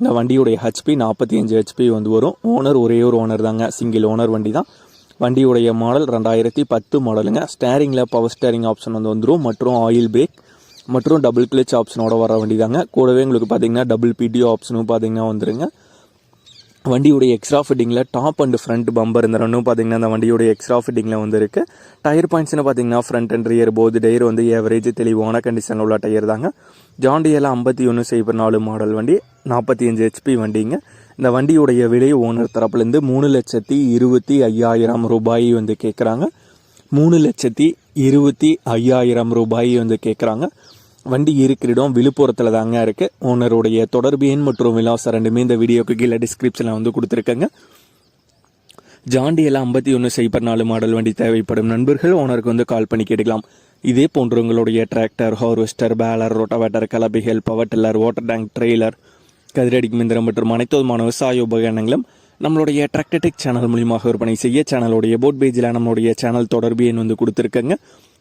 இந்த வண்டியுடைய ஹெச்பி நாற்பத்தி அஞ்சு ஹெச்பி வந்து வரும். ஓனர் ஒரே ஒரு ஓனர் தாங்க. சிங்கிள் ஓனர் வண்டி தான் வண்டியுடைய மாடல் ரெண்டாயிரத்தி பத்து மாடலுங்க ஸ்டேரிங்கில் பவர் ஸ்டேரிங் ஆப்ஷன் வந்து வந்துடும் மற்றும் ஆயில் பிரேக் மற்றும் டபுள் கிளிச் ஆப்ஷனோட வர வண்டி தாங்க கூடவே உங்களுக்கு பார்த்தீங்கன்னா டபுள் பிடிஓ ஆப்ஷனும் பார்த்தீங்கன்னா வந்துருங்க. வண்டியுடைய எக்ஸ்ட்ரா ஃபிட்டிங்கில் டாப் அண்ட் ஃப்ரண்ட் பம்பர் இந்த ரெண்டும் பார்த்தீங்கன்னா அந்த வண்டியுடைய எக்ஸ்ட்ரா ஃபிட்டிங்கில் வந்து இருக்குது டயர் பாயிண்ட்ஸ்னு பார்த்தீங்கன்னா ஃப்ரண்ட் அண்ட் ரியர் போது டயர் வந்து ஏவரேஜ் தெளிவான கண்டிஷனில் உள்ள டயர் தாங்க. ஜாண்டியில் ஐம்பத்தி ஒன்று சைபர் நாலு மாடல் வண்டி நாற்பத்தி அஞ்சு ஹெச்பி வண்டிங்க. இந்த வண்டியுடைய விலை ஓனர் தரப்புலேருந்து மூணு லட்சத்தி இருபத்தி ஐயாயிரம் ரூபாய் வந்து கேட்குறாங்க மூணு லட்சத்தி இருபத்தி ஐயாயிரம் ரூபாய் வந்து கேட்குறாங்க வண்டி இருக்கிற இடம் விழுப்புரத்தில் தாங்க இருக்குது ஓனருடைய தொடர்பு எண் மற்றும் விலாசம் ரெண்டுமே இந்த வீடியோக்கு கீழே டிஸ்கிரிப்ஷனில் வந்து கொடுத்துருக்கேங்க. ஜாண்டியில் ஐம்பத்தி ஒன்று சைபர் நாலு மாடல் வண்டி தேவைப்படும் நண்பர்கள் ஓனருக்கு வந்து கால் பண்ணி கேட்டுக்கலாம். இதே போன்று உங்களுடைய tractor harvester baler rotavator கலபிகள் power tiller water tank trailer கதிரடிக்கு மிந்திரம் மற்றும் அனைத்து விதமான விவசாய உபகரணங்களும் நம்மளுடைய டிராக்டர்டெக் சேனல் மூலியமாக விற்பனை செய்ய சேனலுடைய போட் பேஜில் நம்மளுடைய சேனல் தொடர்பு எண் வந்து கொடுத்துருக்கங்க.